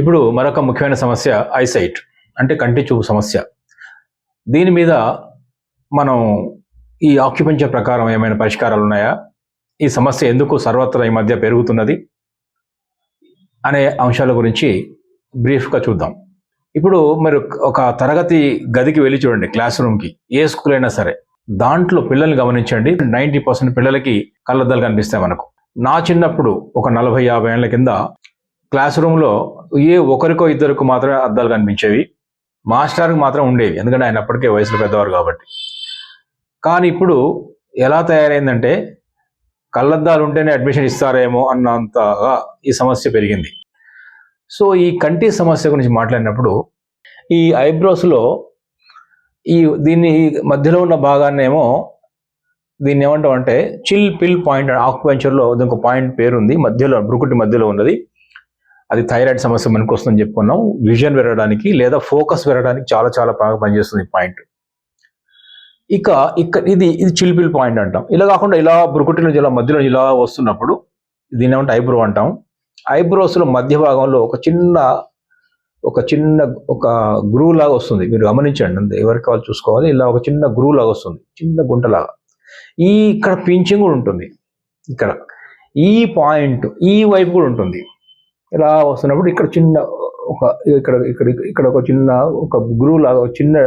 ఇప్పుడు మరొక ముఖ్యమైన సమస్య ఐసైట్ అంటే కంటి చూపు సమస్య. దీని మీద మనం ఈ ఆక్యుపెంచర్ ప్రకారం ఏమైనా పరిష్కారాలు ఉన్నాయా? ఈ సమస్య ఎందుకు సర్వత్రా ఈ మధ్య పెరుగుతున్నది? అనే అంశాల గురించి బ్రీఫ్గా చూద్దాం. ఇప్పుడు మీరు ఒక తరగతి గదికి వెళ్ళి చూడండి క్లాస్ రూమ్కి ఏ స్కూల్ అయినా సరే. దాంట్లో పిల్లల్ని గమనించండి. నైంటీ పర్సెంట్ పిల్లలకి కళ్ళద్దాలు కనిపిస్తాయి మనకు. నా చిన్నప్పుడు ఒక నలభై యాభై ఏళ్ళ కింద క్లాస్ రూమ్లో ఏ ఒకరికో ఇద్దరికి మాత్రమే అద్దాలు కనిపించేవి. మాస్టర్కి మాత్రం ఉండేవి. ఎందుకంటే ఆయన అప్పటికే వయసులో పెద్దవారు కాబట్టి. కానీ ఇప్పుడు ఎలా తయారైందంటే కళ్ళద్దాలు ఉంటేనే అడ్మిషన్ ఇస్తారేమో అన్నంతగా ఈ సమస్య పెరిగింది. సో ఈ కంటి సమస్య గురించి మాట్లాడినప్పుడు ఈ ఐబ్రోస్లో ఈ దీన్ని మధ్యలో ఉన్న భాగాన్నేమో దీన్ని ఏమంటాం అంటే చిల్ పిల్ పాయింట్ ఆక్యుపెంచర్లో దీనికి ఒక పాయింట్ పేరు ఉంది మధ్యలో బ్రుకుటి మధ్యలో ఉన్నది. అది థైరాయిడ్ సమస్య మనకు వస్తుందని చెప్పుకున్నాం విజన్ పెరగడానికి లేదా ఫోకస్ పెరగడానికి చాలా చాలా బాగా పనిచేస్తుంది పాయింట్. ఇక ఇక ఇది ఇది చిల్పిల్ పాయింట్ అంటాం. ఇలా కాకుండా ఇలా బ్రుకుటి నుంచి ఇలా మధ్యలో ఇలా వస్తున్నప్పుడు దీని ఏమంటే? ఐబ్రో అంటాం. ఐబ్రోస్లో మధ్య భాగంలో ఒక చిన్న ఒక చిన్న ఒక గ్రూ లాగా వస్తుంది. మీరు గమనించండి. అంతే ఎవరికి కావాలి చూసుకోవాలి. ఇలా ఒక చిన్న గ్రూ లాగా వస్తుంది. చిన్న గుంటలాగా. ఈ ఇక్కడ పించింగ్ కూడా ఉంటుంది. ఇక్కడ. ఈ పాయింట్ ఈ వైపు కూడా ఉంటుంది. ఇలా వస్తున్నప్పుడు ఇక్కడ చిన్న ఒక ఇక్కడ ఇక్కడ ఇక్కడ ఒక చిన్న ఒక గురువు లాగా ఒక చిన్న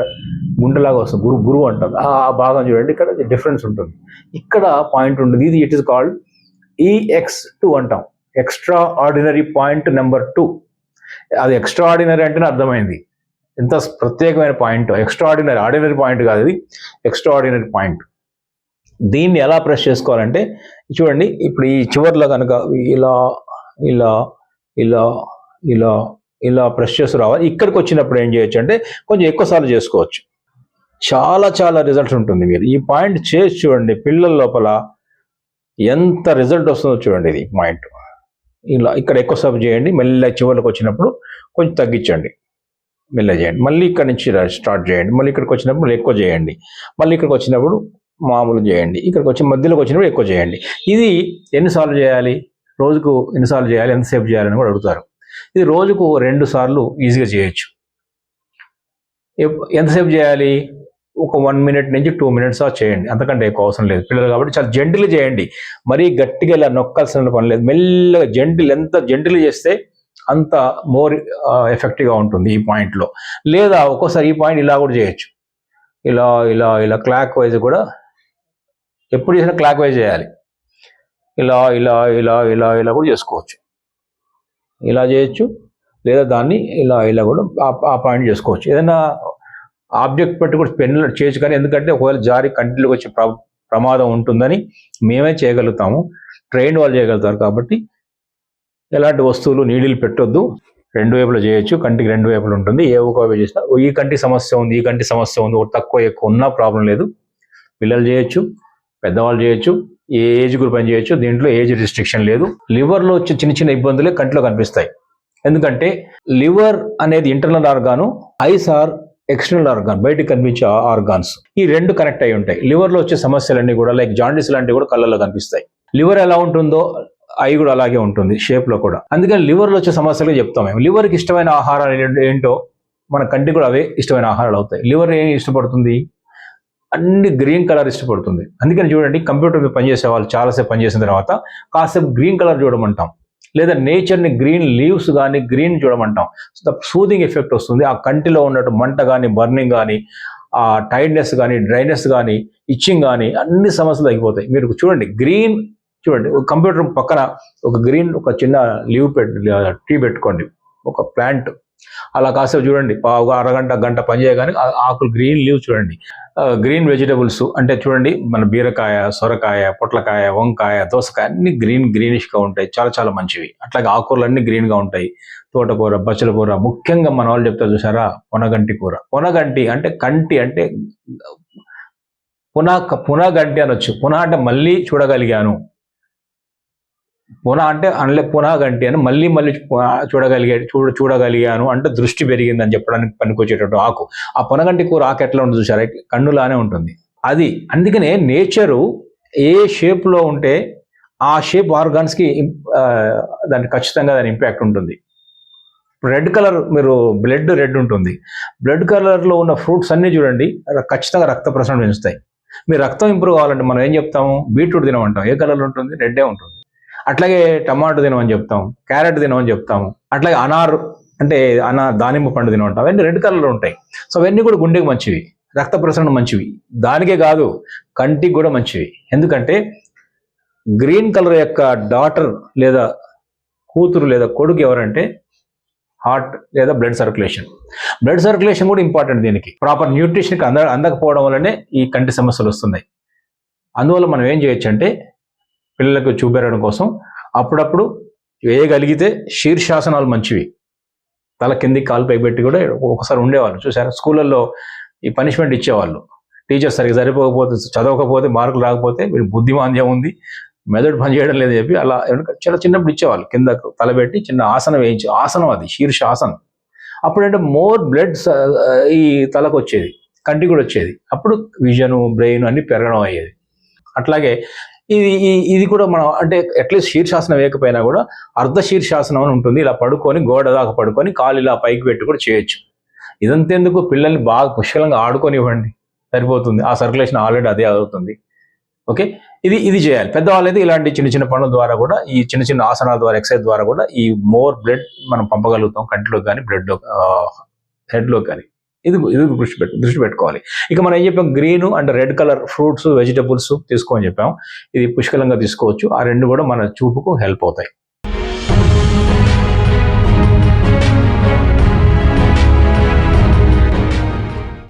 గుండెలాగా వస్తుంది. గురు గురువు అంటారు. ఆ భాగం చూడండి. ఇక్కడ డిఫరెన్స్ ఉంటుంది. ఇక్కడ పాయింట్ ఉంటుంది. ఇది it is called EX two అంటాం. Extra ordinary point number two అది ఎక్స్ట్రా ఆర్డినరీ అంటేనే అర్థమైంది. ఎంత ప్రత్యేకమైన point extra ordinary ordinary point కాదు ఇది. ఎక్స్ట్రా ఆర్డినరీ పాయింట్ దీన్ని ఎలా ప్రెస్ చేసుకోవాలంటే చూడండి ఇప్పుడు ఈ చివర్లో కనుక ఇలా ఇలా ఇలా ఇలా ఇలా ప్రెస్ చేసి రావాలి. ఇక్కడికి వచ్చినప్పుడు ఏం చేయొచ్చు అంటే కొంచెం ఎక్కువసార్లు చేసుకోవచ్చు. చాలా చాలా రిజల్ట్ ఉంటుంది మీరు. ఈ పాయింట్ చేసి చూడండి పిల్లల లోపల ఎంత రిజల్ట్ వస్తుందో చూడండి ఇది పాయింట్ ఇలా ఇక్కడ ఎక్కువసేపు చేయండి మెల్లగా చివరికి వచ్చినప్పుడు కొంచెం తగ్గించండి. మెల్ల చేయండి. మళ్ళీ ఇక్కడ నుంచి స్టార్ట్ చేయండి. మళ్ళీ ఇక్కడికి వచ్చినప్పుడు ఎక్కువ చేయండి. మళ్ళీ ఇక్కడికి వచ్చినప్పుడు మామూలు చేయండి. ఇక్కడికి వచ్చి మధ్యలోకి వచ్చినప్పుడు ఎక్కువ చేయండి. ఇది ఎన్నిసార్లు చేయాలి? రోజుకు ఎన్నిసార్లు చేయాలి ఎంతసేపు చేయాలని కూడా అడుగుతారు. ఇది రోజుకు రెండు సార్లు ఈజీగా చేయొచ్చు. ఎంతసేపు చేయాలి? ఒక వన్ మినిట్ నుంచి టూ మినిట్స్ చేయండి. అంతకంటే ఎక్కువ అవసరం లేదు. పిల్లలు కాబట్టి చాలా జెంటిల్ చేయండి. మరీ గట్టిగా ఇలా నొక్కాల్సిన పని లేదు. మెల్లగా జెంటిల్ ఎంత జెంటిల్ చేస్తే అంత మోర్ ఎఫెక్టివ్గా ఉంటుంది ఈ పాయింట్లో. లేదా ఒక్కోసారి ఈ పాయింట్ ఇలా కూడా చేయొచ్చు. ఇలా ఇలా ఇలా క్లాక్ వైజ్ కూడా ఎప్పుడు చేసినా క్లాక్ వైజ్ చేయాలి. ఇలా ఇలా ఇలా ఇలా ఇలా కూడా చేసుకోవచ్చు. ఇలా చేయొచ్చు. లేదా దాన్ని ఇలా ఇలా కూడా ఆ- పాయింట్ చేసుకోవచ్చు. ఏదైనా ఆబ్జెక్ట్ పెట్టి కూడా పెన్ చేయొచ్చు కానీ ఎందుకంటే ఒకవేళ జారి కంటిలోకి వచ్చే ప్ర ప్రమాదం ఉంటుందని మేమే చేయగలుగుతాము. ట్రైన్ వాళ్ళు చేయగలుగుతారు కాబట్టి ఎలాంటి వస్తువులు నీడిలు పెట్టొద్దు. రెండు వైపులు చేయొచ్చు. కంటికి రెండు వైపులు ఉంటుంది. ఏ ఒక వైపు చేసినా ఈ కంటి సమస్య ఉంది ఈ కంటి సమస్య ఉంది తక్కువ ఎక్కువ ఉన్నా ప్రాబ్లం లేదు. పిల్లలు చేయొచ్చు. పెద్దవాళ్ళు చేయొచ్చు. ఏ ఏజ్ గ్రూప్ అని చేయొచ్చు. దీంట్లో ఏజ్ రిస్ట్రిక్షన్ లేదు. లివర్లో వచ్చే చిన్న చిన్న ఇబ్బందులే కంటిలో కనిపిస్తాయి. ఎందుకంటే లివర్ అనేది internal organ is or external organ బయటకు కనిపించే ఆర్గాన్స్. ఈ రెండు కనెక్ట్ అయి ఉంటాయి. లివర్లో వచ్చే సమస్యలన్నీ కూడా లైక్ జాండీస్ లాంటివి కూడా కళ్ళలో కనిపిస్తాయి. లివర్ ఎలా ఉంటుందో ఐ కూడా అలాగే ఉంటుంది షేప్లో కూడా. అందుకని లివర్లో వచ్చే సమస్యలు చెప్తాం మేము. లివర్కి ఇష్టమైన ఆహారాలు ఏంటో- ఏంటో మన కంటికి కూడా అవే ఇష్టమైన ఆహారాలు అవుతాయి. లివర్ ఏం ఇష్టపడుతుంది? అన్ని గ్రీన్ కలర్ ఇష్టపడుతుంది. అందుకని చూడండి కంప్యూటర్ మీద పనిచేసే వాళ్ళు చాలాసేపు పనిచేసిన తర్వాత కాసేపు గ్రీన్ కలర్ చూడమంటాం. లేదా నేచర్ని గ్రీన్ లీవ్స్ కానీ గ్రీన్ చూడమంటాం. సూదింగ్ ఎఫెక్ట్ వస్తుంది. ఆ కంటిలో ఉన్నట్టు మంట కానీ బర్నింగ్ కానీ ఆ టైర్డ్నెస్ కానీ డ్రైనెస్ కానీ ఇచ్చింగ్ కానీ అన్ని సమస్యలు తగ్గిపోతాయి. మీరు చూడండి గ్రీన్ చూడండి ఒక కంప్యూటర్ పక్కన ఒక గ్రీన్ ఒక చిన్న లీవ్ పెట్ ట్రీ పెట్టుకోండి. ఒక ప్లాంట్ అలా కాసేపు చూడండి. ఒక అరగంట గంట పని చేయగానే ఆకులు గ్రీన్ లీవ్ చూడండి. గ్రీన్ వెజిటబుల్స్ అంటే చూడండి మన బీరకాయ సొరకాయ పొట్లకాయ వంకాయ దోసకాయ అన్ని గ్రీన్ గ్రీనిష్గా ఉంటాయి. చాలా చాలా మంచివి. అట్లాగే ఆకుకూరలు అన్ని గ్రీన్గా ఉంటాయి. తోటకూర బచ్చల కూర ముఖ్యంగా మన వాళ్ళు చెప్తారు చూసారా పొనగంటి కూర. పొనగంటి అంటే కంటి అంటే పునా పునగంటి అనొచ్చు. పునా అంటే మళ్ళీ చూడగలిగాను. పునః అంటే అనలే పునః గంటి అని మళ్ళీ మళ్ళీ చూడగలిగే చూడగలిగా చూడ చూడగలిగాను అంటే దృష్టి పెరిగిందని చెప్పడానికి పనికొచ్చేటట్టు ఆకు. ఆ పునగంటి కూర ఆకు ఎట్లా ఉంటుంది చూసారా కన్నులానే ఉంటుంది. అది అందుకనే నేచరు ఏ షేప్లో ఉంటే ఆ షేప్ ఆర్గాన్స్కి దానికి ఖచ్చితంగా దాని ఇంపాక్ట్ ఉంటుంది. రెడ్ కలర్ మీరు బ్లడ్ రెడ్ ఉంటుంది. బ్లడ్ కలర్లో ఉన్న ఫ్రూట్స్ అన్నీ చూడండి ఖచ్చితంగా రక్త ప్రసరణ పెంచుతాయి. మీ రక్తం ఇంప్రూవ్ కావాలంటే మనం ఏం చెప్తాము? బీట్రూట్ తినమంటాం. ఏ కలర్లో ఉంటుంది? రెడ్డే ఉంటుంది. అట్లాగే టమాటో తినమని చెప్తాం క్యారెట్ తినమని చెప్తాము అట్లాగే అనార్ అంటే అనా దానిమ్మ పండు తినమంటాం అవన్నీ రెడ్ కలర్లో ఉంటాయి. సో అవన్నీ కూడా గుండెకి మంచివి రక్త ప్రసరణ మంచివి. దానికే కాదు కంటికి కూడా మంచివి. ఎందుకంటే గ్రీన్ కలర్ యొక్క డాటర్ లేదా కూతురు లేదా కొడుకు ఎవరంటే హార్ట్ లేదా బ్లడ్ సర్క్యులేషన్. బ్లడ్ సర్క్యులేషన్ కూడా ఇంపార్టెంట్ దీనికి. ప్రాపర్ న్యూట్రిషన్కి అంద అందకపోవడం వల్లనే ఈ కంటి సమస్యలు వస్తున్నాయి. అందువల్ల మనం ఏం చేయొచ్చు అంటే పిల్లలకు చూపెట్టడం కోసం అప్పుడప్పుడు వేయగలిగితే శీర్షాసనాలు మంచివి. తల కిందికి కాలు పైకి పెట్టి కూడా ఒకసారి ఉండేవాళ్ళు. చూసారా? స్కూళ్ళల్లో ఈ పనిష్మెంట్ ఇచ్చేవాళ్ళు. టీచర్ సరిగ్గా సరిపోకపోతే చదవకపోతే మార్కులు రాకపోతే వీళ్ళు బుద్ధిమాంద్యం ఉంది. మెదడు పని చేయడం లేదని చెప్పి అలా చాలా చిన్నప్పుడు ఇచ్చేవాళ్ళు. కింద తలబెట్టి చిన్న ఆసనం వేయించి ఆసనం అది శీర్ష ఆసనం. అప్పుడంటే మోర్ బ్లడ్ ఈ తలకు వచ్చేది. కంటికి కూడా వచ్చేది. అప్పుడు విజన్ బ్రెయిన్ అన్ని పెరగడం అయ్యేది. అట్లాగే ఇది ఇది కూడా మనం అంటే అట్లీస్ట్ శీర్షాసనం వేయకపోయినా కూడా అర్ధ శీర్షాసనం అని ఉంటుంది. ఇలా పడుకొని గోడ దాకా పడుకొని కాలు ఇలా పైకి పెట్టి కూడా చేయొచ్చు. ఇదంతెందుకు? పిల్లల్ని బాగా పుష్కలంగా ఆడుకొనివ్వండి. సరిపోతుంది. ఆ సర్క్యులేషన్ ఆల్రెడీ అదే అవుతుంది. ఓకే? ఇది ఇది చేయాలి. పెద్దవాళ్ళు అయితే ఇలాంటి చిన్న చిన్న పనుల ద్వారా కూడా ఈ చిన్న చిన్న ఆసనాల ద్వారా ఎక్సర్సైజ్ ద్వారా కూడా ఈ మోర్ బ్లడ్ మనం పంపగలుగుతాం. కంటిలోకి కానీ బ్లడ్లో హెడ్లోకి కానీ. ఇది ఇది దృష్టి పెట్టు దృష్టి పెట్టుకోవాలి. ఇక మనం ఏం చెప్పాం? Green and red colour fruits vegetables తీసుకోమని చెప్పాం. ఇది పుష్కలంగా తీసుకోవచ్చు. ఆ రెండు కూడా మన చూపుకు హెల్ప్ అవుతాయి.